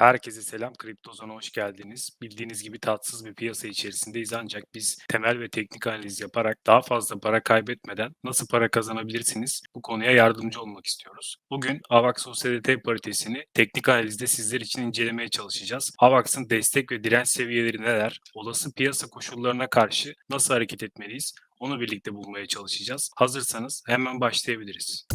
Herkese selam, Kriptozon'a hoş geldiniz. Bildiğiniz gibi tatsız bir piyasa içerisindeyiz ancak biz temel ve teknik analiz yaparak daha fazla para kaybetmeden nasıl para kazanabilirsiniz bu konuya yardımcı olmak istiyoruz. Bugün AVAX USDT paritesini teknik analizde sizler için incelemeye çalışacağız. AVAX'ın destek ve direnç seviyeleri neler? Olası piyasa koşullarına karşı nasıl hareket etmeliyiz? Onu birlikte bulmaya çalışacağız. Hazırsanız hemen başlayabiliriz.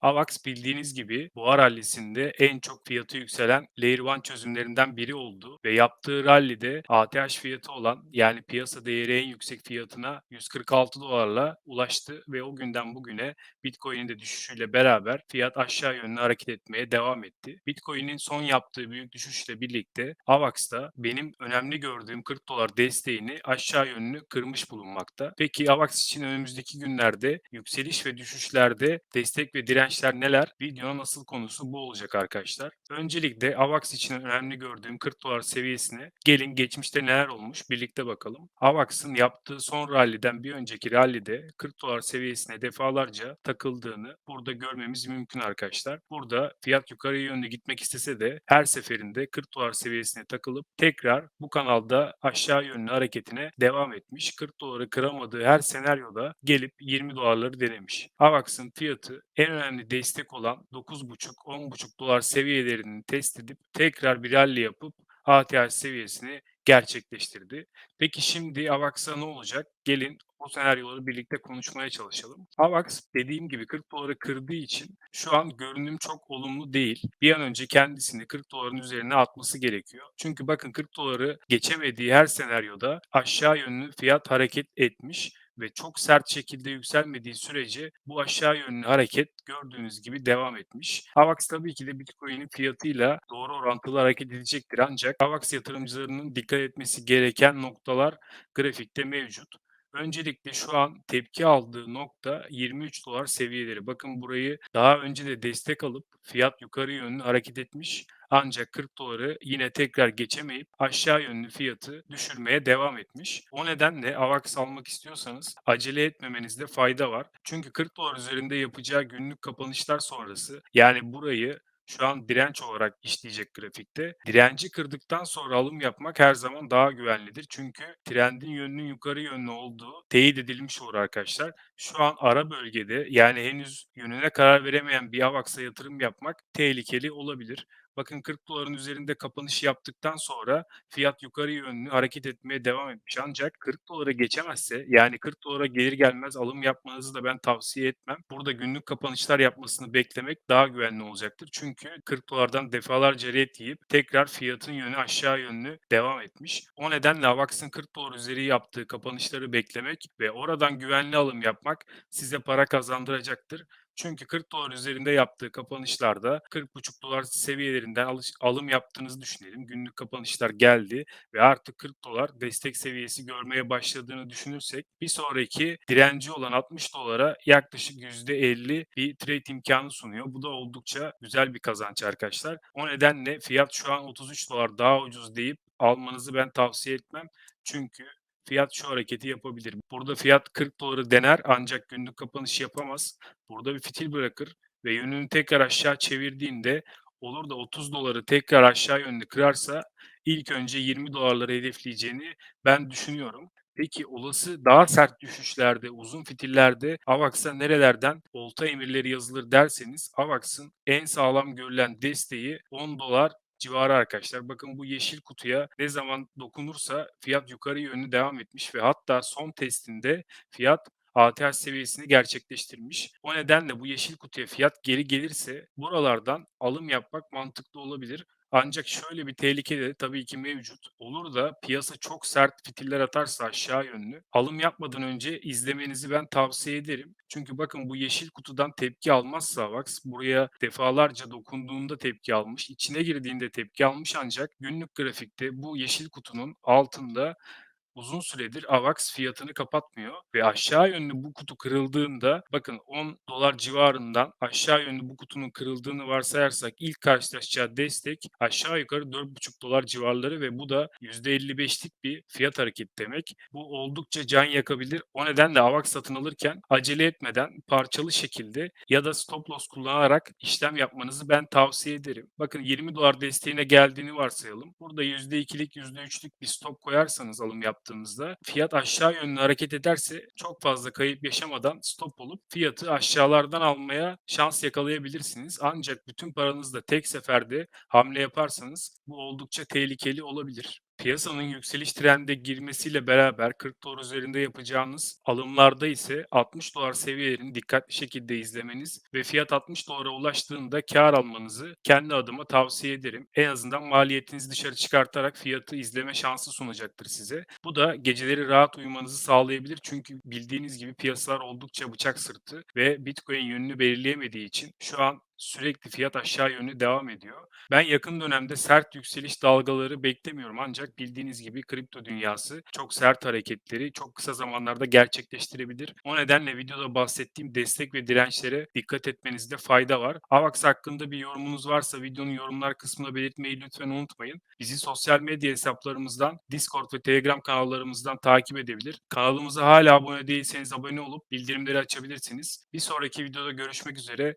AVAX bildiğiniz gibi boğa rallisinde en çok fiyatı yükselen Layer 1 çözümlerinden biri oldu ve yaptığı rallide ATH fiyatı olan yani piyasa değeri en yüksek fiyatına 146 dolarla ulaştı ve o günden bugüne Bitcoin'in de düşüşüyle beraber fiyat aşağı yönlü hareket etmeye devam etti. Bitcoin'in son yaptığı büyük düşüşle birlikte AVAX da benim önemli gördüğüm 40 dolar desteğini aşağı yönlü kırmış bulunmakta. Peki AVAX için önümüzdeki günlerde yükseliş ve düşüşlerde destek ve direnç dirençler neler? Videonun asıl konusu bu olacak arkadaşlar. Öncelikle AVAX için önemli gördüğüm 40 dolar seviyesine gelin geçmişte neler olmuş birlikte bakalım. AVAX'ın yaptığı son ralliden bir önceki rallide 40 dolar seviyesine defalarca takıldığını burada görmemiz mümkün arkadaşlar. Burada fiyat yukarı yönlü gitmek istese de her seferinde 40 dolar seviyesine takılıp tekrar bu kanalda aşağı yönlü hareketine devam etmiş. 40 doları kıramadığı her senaryoda gelip 20 dolarları denemiş. AVAX'ın fiyatı en önemli önemli destek olan 9,5-10,5 dolar seviyelerini test edip tekrar bir rally yapıp ATH seviyesini gerçekleştirdi. Peki şimdi AVAX'a ne olacak? Gelin o senaryoları birlikte konuşmaya çalışalım. AVAX dediğim gibi 40 doları kırdığı için şu an görünüm çok olumlu değil. Bir an önce kendisini 40 doların üzerine atması gerekiyor. Çünkü bakın 40 doları geçemediği her senaryoda aşağı yönlü fiyat hareket etmiş ve çok sert şekilde yükselmediği sürece bu aşağı yönlü hareket gördüğünüz gibi devam etmiş. AVAX tabii ki de Bitcoin'in fiyatıyla doğru orantılı hareket edecektir ancak AVAX yatırımcılarının dikkat etmesi gereken noktalar grafikte mevcut. Öncelikle şu an tepki aldığı nokta 23 dolar seviyeleri. Bakın burayı daha önce de destek alıp fiyat yukarı yönlü hareket etmiş. Ancak 40 doları yine tekrar geçemeyip aşağı yönlü fiyatı düşürmeye devam etmiş. O nedenle AVAX almak istiyorsanız acele etmemenizde fayda var. Çünkü 40 dolar üzerinde yapacağı günlük kapanışlar sonrası yani burayı şu an direnç olarak işleyecek grafikte. Direnci kırdıktan sonra alım yapmak her zaman daha güvenlidir. Çünkü trendin yönünün yukarı yönlü olduğu teyit edilmiş olur arkadaşlar. Şu an ara bölgede yani henüz yönüne karar veremeyen bir AVAX'a yatırım yapmak tehlikeli olabilir. Bakın 40 doların üzerinde kapanış yaptıktan sonra fiyat yukarı yönlü hareket etmeye devam etmiş. Ancak 40 dolara geçemezse yani 40 dolara gelir gelmez alım yapmanızı da ben tavsiye etmem. Burada günlük kapanışlar yapmasını beklemek daha güvenli olacaktır. Çünkü 40 dolardan defalarca red yiyip tekrar fiyatın yönü aşağı yönlü devam etmiş. O nedenle AVAX'ın 40 dolar üzeri yaptığı kapanışları beklemek ve oradan güvenli alım yapmak size para kazandıracaktır. Çünkü 40 dolar üzerinde yaptığı kapanışlarda 40,5 dolar seviyelerinden alış, alım yaptığınızı düşünelim. Günlük kapanışlar geldi ve artık 40 dolar destek seviyesi görmeye başladığını düşünürsek bir sonraki direnci olan 60 dolara yaklaşık %50 bir trade imkanı sunuyor. Bu da oldukça güzel bir kazanç arkadaşlar. O nedenle fiyat şu an 33 dolar daha ucuz deyip almanızı ben tavsiye etmem. Çünkü fiyat şu hareketi yapabilir. Burada fiyat 40 doları dener ancak günlük kapanış yapamaz. Burada bir fitil bırakır ve yönünü tekrar aşağı çevirdiğinde olur da 30 doları tekrar aşağı yönlü kırarsa ilk önce 20 dolarları hedefleyeceğini ben düşünüyorum. Peki olası daha sert düşüşlerde, uzun fitillerde AVAX'a nerelerden olta emirleri yazılır derseniz AVAX'ın en sağlam görülen desteği 10 dolar civarı arkadaşlar. Bakın bu yeşil kutuya ne zaman dokunursa fiyat yukarı yönlü devam etmiş ve hatta son testinde fiyat ATH seviyesini gerçekleştirmiş. O nedenle bu yeşil kutuya fiyat geri gelirse buralardan alım yapmak mantıklı olabilir. Ancak şöyle bir tehlike de tabii ki mevcut. Olur da piyasa çok sert fitiller atarsa aşağı yönlü alım yapmadan önce izlemenizi ben tavsiye ederim. Çünkü bakın bu yeşil kutudan tepki almazsa AVAX buraya defalarca dokunduğunda tepki almış, içine girdiğinde tepki almış ancak günlük grafikte bu yeşil kutunun altında uzun süredir AVAX fiyatını kapatmıyor ve aşağı yönlü bu kutu kırıldığında bakın $10 civarından aşağı yönlü bu kutunun kırıldığını varsayarsak ilk karşılaşacağı destek aşağı yukarı $4,5 civarları ve bu da %55'lik bir fiyat hareketi demek. Bu oldukça can yakabilir. O nedenle AVAX satın alırken acele etmeden parçalı şekilde ya da stop loss kullanarak işlem yapmanızı ben tavsiye ederim. Bakın $20 desteğine geldiğini varsayalım. Burada %2'lik %3'lük bir stop koyarsanız alım yaptığınızda fiyat aşağı yönlü hareket ederse çok fazla kayıp yaşamadan stop olup fiyatı aşağılardan almaya şans yakalayabilirsiniz. Ancak bütün paranızla tek seferde hamle yaparsanız bu oldukça tehlikeli olabilir. Piyasanın yükseliş trendine girmesiyle beraber $40 üzerinde yapacağınız alımlarda ise $60 seviyelerini dikkatli şekilde izlemeniz ve fiyat $60'a ulaştığında kâr almanızı kendi adıma tavsiye ederim. En azından maliyetinizi dışarı çıkartarak fiyatı izleme şansı sunacaktır size. Bu da geceleri rahat uyumanızı sağlayabilir çünkü bildiğiniz gibi piyasalar oldukça bıçak sırtı ve Bitcoin yönünü belirleyemediği için şu an sürekli fiyat aşağı yönlü devam ediyor. Ben yakın dönemde sert yükseliş dalgaları beklemiyorum ancak bildiğiniz gibi kripto dünyası çok sert hareketleri çok kısa zamanlarda gerçekleştirebilir. O nedenle videoda bahsettiğim destek ve dirençlere dikkat etmenizde fayda var. AVAX hakkında bir yorumunuz varsa videonun yorumlar kısmına belirtmeyi lütfen unutmayın. Bizi sosyal medya hesaplarımızdan, Discord ve Telegram kanallarımızdan takip edebilir. Kanalımıza hala abone değilseniz abone olup bildirimleri açabilirsiniz. Bir sonraki videoda görüşmek üzere.